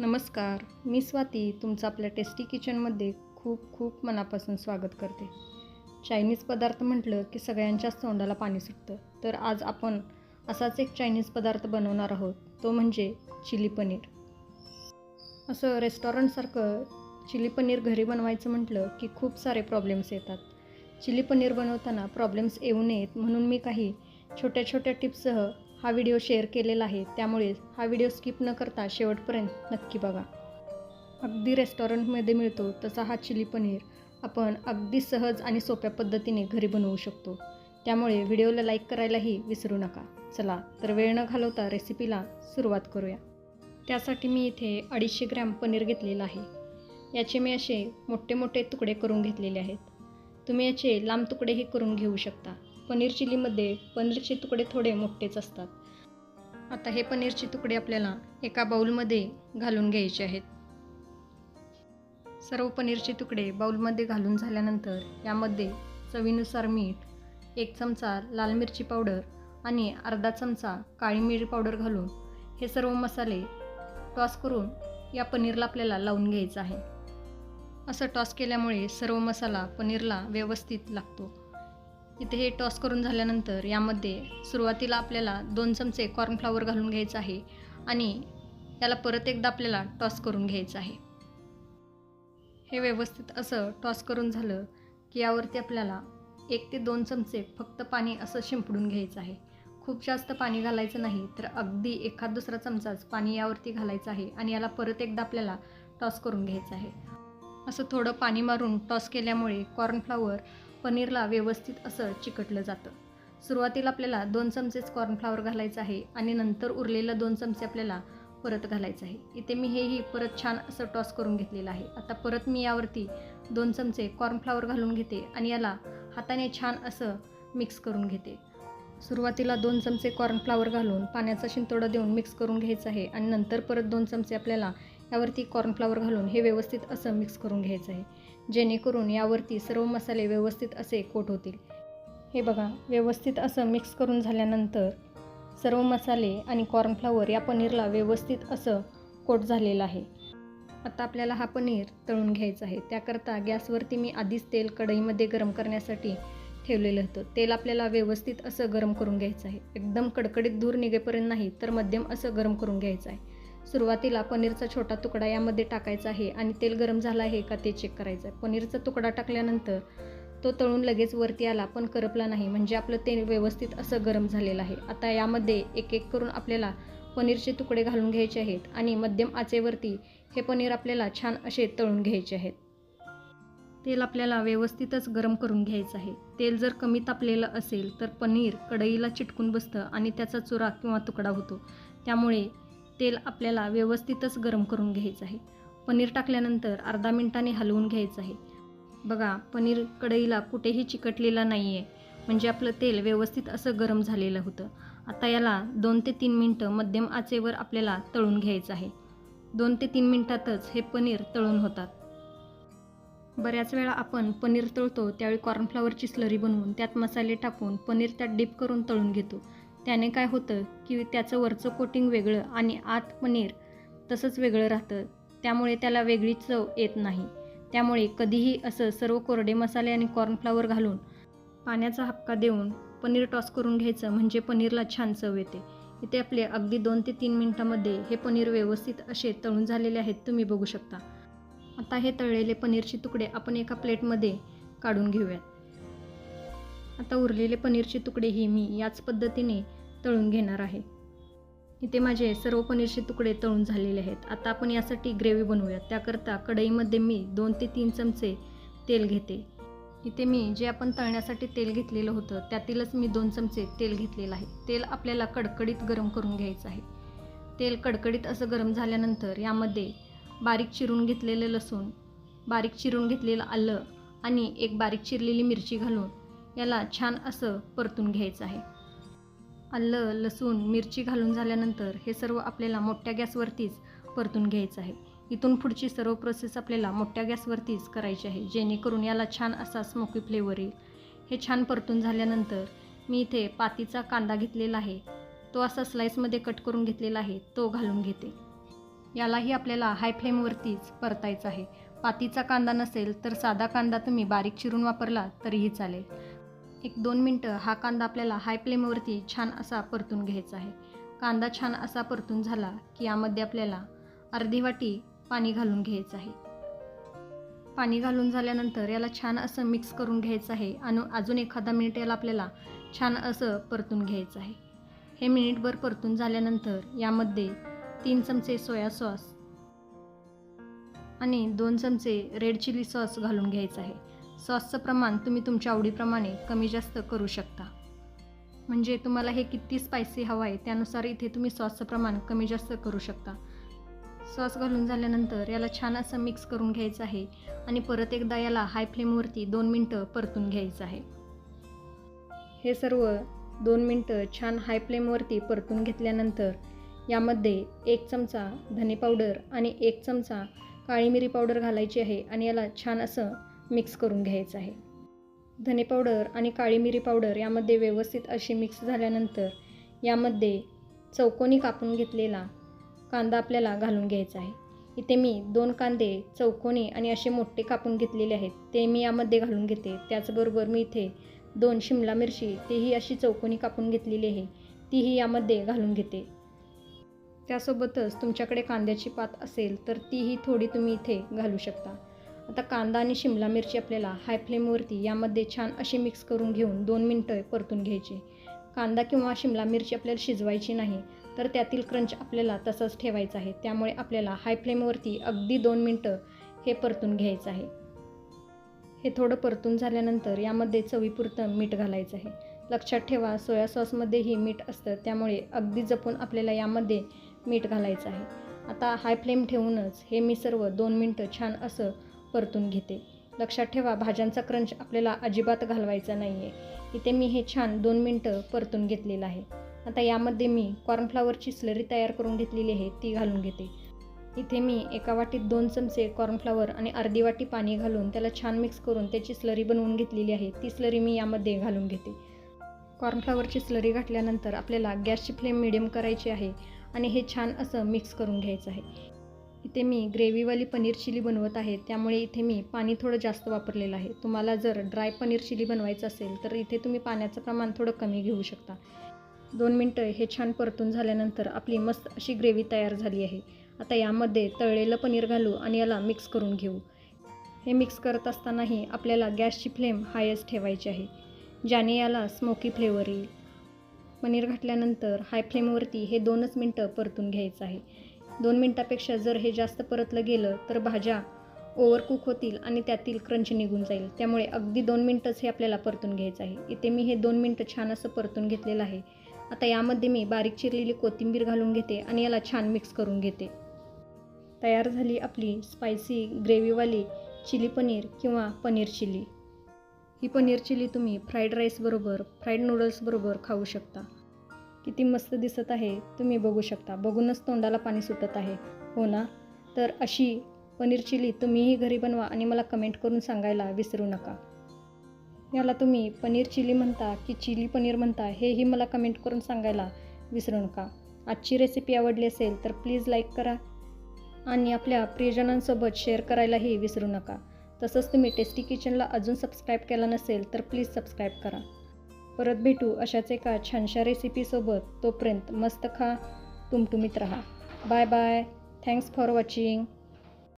नमस्कार मी स्वाती तुमचं आपल्या टेस्टी किचनमध्ये खूप खूप मनापासून स्वागत करते. चायनीज पदार्थ म्हटलं की सगळ्यांच्याच तोंडाला पाणी सुटतं. तर आज आपण असाच एक चायनीज पदार्थ बनवणार आहोत तो म्हणजे चिली पनीर. असं रेस्टॉरंटसारखं चिली पनीर घरी बनवायचं म्हटलं की खूप सारे प्रॉब्लेम्स येतात. चिली पनीर बनवताना प्रॉब्लेम्स येऊ नयेत म्हणून मी काही छोट्या छोट्या टिप्ससह हा व्हिडिओ शेअर केलेला आहे त्यामुळे हा व्हिडिओ स्किप न करता शेवटपर्यंत नक्की बघा. अगदी रेस्टॉरंटमध्ये मिळतो तसा हा चिली पनीर. आपण अगदी सहज आणि सोप्या पद्धतीने घरी बनवू शकतो. त्यामुळे व्हिडिओला लाईक करायलाही विसरू नका. चला तर वेळ न घालवता रेसिपीला सुरुवात करूया. त्यासाठी मी इथे अडीचशे ग्रॅम पनीर घेतलेलं आहे. याचे मी असे मोठे मोठे तुकडे करून घेतलेले आहेत. तुम्ही याचे लांब तुकडेही करून घेऊ शकता. पनीर चिलीमध्ये पनीरचे तुकडे थोडे मोठेच असतात. आता हे पनीरचे तुकडे आपल्याला एका बाउलमध्ये घालून घ्यायचे आहेत. सर्व पनीरचे तुकडे बाऊलमध्ये घालून झाल्यानंतर यामध्ये चवीनुसार मीठ एक चमचा लाल मिरची पावडर आणि अर्धा चमचा काळी मिरी पावडर घालून हे सर्व मसाले टॉस करून या पनीरला आपल्याला लावून घ्यायचं आहे. असं टॉस केल्यामुळे सर्व मसाला पनीरला व्यवस्थित लागतो. इथे हे टॉस करून झाल्यानंतर यामध्ये सुरुवातीला आपल्याला दोन चमचे कॉर्नफ्लॉवर घालून घ्यायचं आहे आणि याला परत एकदा आपल्याला टॉस करून घ्यायचं आहे. हे व्यवस्थित असं टॉस करून झालं की यावरती आपल्याला एक ते दोन चमचे फक्त पाणी असं शिंपडून घ्यायचं आहे. खूप जास्त पाणी घालायचं नाही तर अगदी एखाद दुसरा चमचाच पाणी यावरती घालायचं आहे आणि याला परत एकदा आपल्याला टॉस करून घ्यायचं आहे. असं थोडं पाणी मारून टॉस केल्यामुळे कॉर्नफ्लॉवर पनीरला व्यवस्थित असं चिकटलं जातं. सुरुवातीला आपल्याला दोन चमचेच कॉर्नफ्लॉवर घालायचं आहे आणि नंतर उरलेलं दोन चमचे आपल्याला परत घालायचं आहे. इथे मी हेही परत छान असं टॉस करून घेतलेलं आहे. आता परत मी यावरती दोन चमचे कॉर्नफ्लॉवर घालून घेते आणि याला हाताने छान असं मिक्स करून घेते. सुरुवातीला दोन चमचे कॉर्नफ्लावर घालून पाण्याचा शिंतोडा देऊन मिक्स करून घ्यायचं आहे आणि नंतर परत दोन चमचे आपल्याला यावरती कॉर्नफ्लॉवर घालून हे व्यवस्थित असं मिक्स करून घ्यायचं आहे. जेणेकरून यावरती सर्व मसाले व्यवस्थित असे कोट होतील. हे बघा व्यवस्थित असं मिक्स करून झाल्यानंतर सर्व मसाले आणि कॉर्नफ्लॉवर या पनीरला व्यवस्थित असं कोट झालेलं आहे. आता आपल्याला हा पनीर तळून घ्यायचा आहे. त्याकरता गॅसवरती मी आधीच तेल कढईमध्ये गरम करण्यासाठी ठेवलेलं होतं. तेल आपल्याला व्यवस्थित असं गरम करून घ्यायचं आहे. एकदम कडकडीत धूर निघेपर्यंत नाही तर मध्यम असं गरम करून घ्यायचं आहे. सुरुवातीला पनीरचा छोटा तुकडा यामध्ये टाकायचा आहे आणि तेल गरम झालं आहे का ते चेक करायचं आहे. पनीरचा तुकडा टाकल्यानंतर तो तळून लगेच वरती आला पण करपला नाही. म्हणजे आपलं तेल व्यवस्थित असं गरम झालेलं आहे. आता यामध्ये एक एक करून आपल्याला पनीरचे तुकडे घालून घ्यायचे आहेत आणि मध्यम आचेवरती हे पनीर आपल्याला छान असे तळून घ्यायचे आहेत. तेल आपल्याला व्यवस्थितच गरम करून घ्यायचं आहे. तेल जर कमी तापलेलं असेल तर पनीर कढईला चिटकून बसतं आणि त्याचा चुरा किंवा तुकडा होतो. त्यामुळे तेल आपल्याला व्यवस्थितच गरम करून घ्यायचं आहे. पनीर टाकल्यानंतर अर्धा मिनिटाने हलवून घ्यायचं आहे. बघा पनीर कढईला कुठेही चिकटलेला नाही आहे म्हणजे आपलं तेल व्यवस्थित असं गरम झालेलं होतं. आता याला दोन ते तीन मिनटं मध्यम आचेवर आपल्याला तळून घ्यायचं आहे. दोन ते तीन मिनटातच हे पनीर तळून होतात. बऱ्याच वेळा आपण पनीर तळतो त्यावेळी कॉर्नफ्लॉवरची स्लरी बनवून त्यात मसाले टाकून पनीर त्यात डीप करून तळून घेतो. त्याने काय होतं की त्याचं वरचं कोटिंग वेगळं आणि आत पनीर तसंच वेगळं राहतं. त्यामुळे त्याला वेगळी चव येत नाही. त्यामुळे कधीही असं सर्व कोरडे मसाले आणि कॉर्नफ्लॉवर घालून पाण्याचा हक्का देऊन पनीर टॉस करून घ्यायचं म्हणजे पनीरला छान चव येते. इथे आपले अगदी दोन ते तीन मिनटामध्ये हे पनीर व्यवस्थित असे तळून झालेले आहेत तुम्ही बघू शकता. आता हे तळलेले पनीरचे तुकडे आपण एका प्लेटमध्ये काढून घेऊयात. आता उरलेले पनीरचे तुकडेही मी याच पद्धतीने तळून घेणार आहे. इथे माझे सर्व पनीरचे तुकडे तळून झालेले आहेत. आता आपण यासाठी ग्रेव्ही बनवूयात. त्याकरता कढईमध्ये मी दोन ते तीन चमचे तेल घेते. इथे मी जे आपण तळण्यासाठी तेल घेतलेलं होतं त्यातीलच मी दोन चमचे तेल घेतलेलं आहे. तेल आपल्याला कडकडीत गरम करून घ्यायचं आहे. तेल कडकडीत असं गरम झाल्यानंतर यामध्ये बारीक चिरून घेतलेलं लसूण बारीक चिरून घेतलेलं आलं आणि एक बारीक चिरलेली मिरची घालून याला छान असं परतून घ्यायचं आहे. आलं लसूण मिरची घालून झाल्यानंतर हे सर्व आपल्याला मोठ्या गॅसवरतीच परतून घ्यायचं आहे. इथून पुढची सर्व प्रोसेस आपल्याला मोठ्या गॅसवरतीच करायची आहे जेणेकरून याला छान असा स्मोकी फ्लेवर येईल. हे छान परतून झाल्यानंतर मी इथे पातीचा कांदा घेतलेला आहे. तो असा स्लाईसमध्ये कट करून घेतलेला आहे तो घालून घेते. यालाही आपल्याला हाय फ्लेमवरतीच परतायचं आहे. पातीचा कांदा नसेल तर साधा कांदा तुम्ही बारीक चिरून वापरला तरीही चालेल. एक दोन मिनटं हा कांदा आपल्याला हाय फ्लेमवरती छान असा परतून घ्यायचा आहे. कांदा छान असा परतून झाला की यामध्ये आपल्याला अर्धी वाटी पाणी घालून घ्यायचं आहे. पाणी घालून झाल्यानंतर याला छान असं मिक्स करून घ्यायचं आहे आणि अजून एखादा मिनिट याला आपल्याला छान असं परतून घ्यायचं आहे. हे मिनिटभर परतून झाल्यानंतर यामध्ये तीन चमचे सोया सॉस आणि दोन चमचे रेड चिली सॉस घालून घ्यायचं आहे. सॉसचं प्रमाण तुम्ही तुमच्या आवडीप्रमाणे कमी जास्त करू शकता. म्हणजे तुम्हाला हे किती स्पायसी हवं आहे त्यानुसार इथे तुम्ही सॉसचं प्रमाण कमी जास्त करू शकता. सॉस घालून झाल्यानंतर याला छान असं मिक्स करून घ्यायचं आहे आणि परत एकदा याला हाय फ्लेमवरती दोन मिनटं परतून घ्यायचं आहे. हे सर्व दोन मिनटं छान हाय फ्लेमवरती परतून घेतल्यानंतर यामध्ये एक चमचा धने पावडर आणि एक चमचा काळी मिरी पावडर घालायची आहे आणि याला छान असं मिक्स करून घ्यायचं आहे. धने पावडर आणि काळी मिरी पावडर यामध्ये व्यवस्थित अशी मिक्स झाल्यानंतर यामध्ये चौकोनी कापून घेतलेला कांदा आपल्याला घालून घ्यायचा आहे. इथे मी दोन कांदे चौकोनी आणि असे मोठे कापून घेतलेले आहेत. ते मी यामध्ये घालून घेते. त्याचबरोबर मी इथे दोन शिमला मिरची तेही अशी चौकोनी कापून घेतलेली आहे. तीही यामध्ये घालून घेते. त्यासोबतच तुमच्याकडे कांद्याची पात असेल तर तीही थोडी तुम्ही इथे घालू शकता. आता कांदा आणि शिमला मिरची आपल्याला हाय फ्लेमवरती यामध्ये छान अशी मिक्स करून घेऊन दोन मिनटं परतून घ्यायची. कांदा किंवा शिमला मिरची आपल्याला शिजवायची नाही तर त्यातील क्रंच आपल्याला तसंच ठेवायचं आहे. त्यामुळे आपल्याला हाय फ्लेमवरती अगदी दोन मिनटं हे परतून घ्यायचं आहे. हे थोडं परतून झाल्यानंतर यामध्ये चवीपुरतं मीठ घालायचं आहे. लक्षात ठेवा सोया सॉसमध्येही मीठ असतं त्यामुळे अगदी जपून आपल्याला यामध्ये मीठ घालायचं आहे. आता हाय फ्लेम ठेवूनच हे मी सर्व दोन मिनटं छान असं परतून घेते. लक्षात ठेवा भाज्यांचा क्रंच आपल्याला अजिबात घालवायचा नाही आहे इथे मी हे छान दोन मिनटं परतून घेतलेलं आहे. आता यामध्ये मी कॉर्नफ्लावरची स्लरी तयार करून घेतलेली आहे ती घालून घेते. इथे मी एका वाटीत दोन चमचे कॉर्नफ्लावर आणि अर्धी वाटी पाणी घालून त्याला छान मिक्स करून त्याची स्लरी बनवून घेतलेली आहे ती स्लरी मी यामध्ये घालून घेते. कॉर्नफ्लावरची स्लरी घातल्यानंतर आपल्याला गॅसची फ्लेम मिडियम करायची आहे आणि हे छान असं मिक्स करून घ्यायचं आहे. इथे मी ग्रेव्हीवाली पनीर चिली बनवत आहे. त्यामुळे इथे मी पाणी थोडं जास्त वापरलेलं आहे. तुम्हाला जर ड्राय पनीर चिली बनवायचं असेल तर इथे तुम्ही पाण्याचं प्रमाण थोडं कमी घेऊ शकता. दोन मिनटं हे छान परतून झाल्यानंतर आपली मस्त अशी ग्रेव्ही तयार झाली आहे. आता यामध्ये तळलेलं पनीर घालू आणि याला मिक्स करून घेऊ. हे मिक्स करत असतानाही आपल्याला गॅसची फ्लेम हायच ठेवायची आहे ज्याने याला स्मोकी फ्लेवर येईल. पनीर घातल्यानंतर हाय फ्लेमवरती हे दोनच मिनटं परतून घ्यायचं आहे. दोन मिनटापेक्षा जर हे जास्त परतलं गेलं तर भाज्या ओव्हरकुक होतील आणि त्यातील क्रंच निघून जाईल. त्यामुळे अगदी दोन मिनटंच हे आपल्याला परतून घ्यायचं आहे. इथे मी हे दोन मिनटं छान असं परतून घेतलेलं आहे. आता यामध्ये मी बारीक चिरलेली कोथिंबीर घालून घेते आणि याला छान मिक्स करून घेते. तयार झाली आपली स्पायसी ग्रेव्हीवाली चिली पनीर किंवा पनीर चिली. ही पनीर चिली तुम्ही फ्राईड राईसबरोबर फ्राईड नूडल्सबरोबर खाऊ शकता. किती मस्त दिसत आहे तुम्ही बघू शकता. बघूनच तोंडाला पाणी सुटत आहे. हो ना? तर अशी पनीर चिली तुम्हीही घरी बनवा आणि मला कमेंट करून सांगायला विसरू नका. याला तुम्ही पनीर चिली म्हणता की चिली पनीर म्हणता हेही मला कमेंट करून सांगायला विसरू नका. आजची रेसिपी आवडली असेल तर प्लीज लाईक करा आणि आपल्या प्रियजनांसोबत शेअर करायलाही विसरू नका. तसंच तुम्ही टेस्टी किचनला अजून सबस्क्राईब केला नसेल तर प्लीज सबस्क्राईब करा. परत भेटू अशाच एका छानशा रेसिपीसोबत तोपर्यंत मस्त खा तुमटुमीत राहा. Bye bye thanks for watching